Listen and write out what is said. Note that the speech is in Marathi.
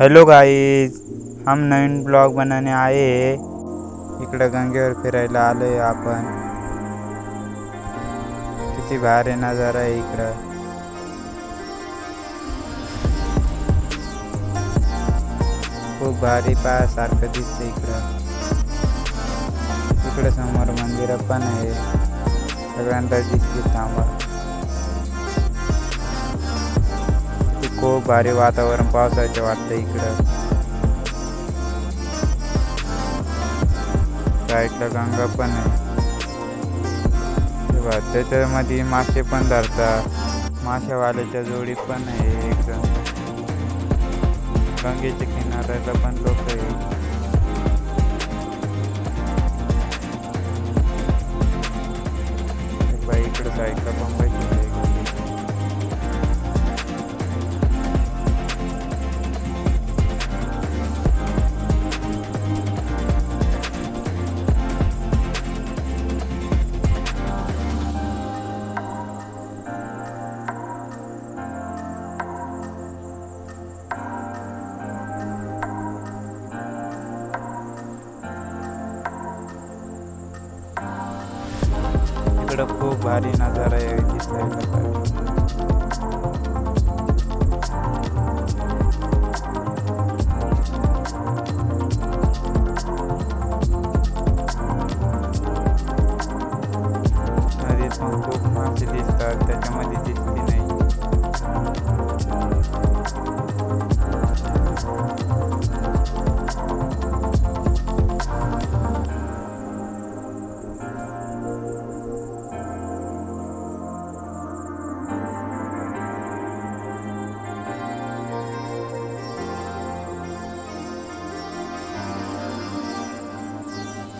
हेलो गाइस हम नवीन ब्लॉग बनाने आहे इकडं गंगेवर फिरायला आलो आहे आपण किती भारी नजारा है इकडं खूब भारी पा पायासारखं दिसतं इकडं इकड़े समोर मंदिर पण आहे सगळ्यांना जितकी थांबा खूप भारी वातावरण पावसाचं वाटतं इकडं साईडला गंगा पण आहे त्याच्यामध्ये मासे पण धरतात माशावाल्याच्या जोडी पण आहे एकदम गंगेच्या किनाऱ्याला पण लोक आहे इकडं साईडला पण खूप भारी नजारा आहे दिसला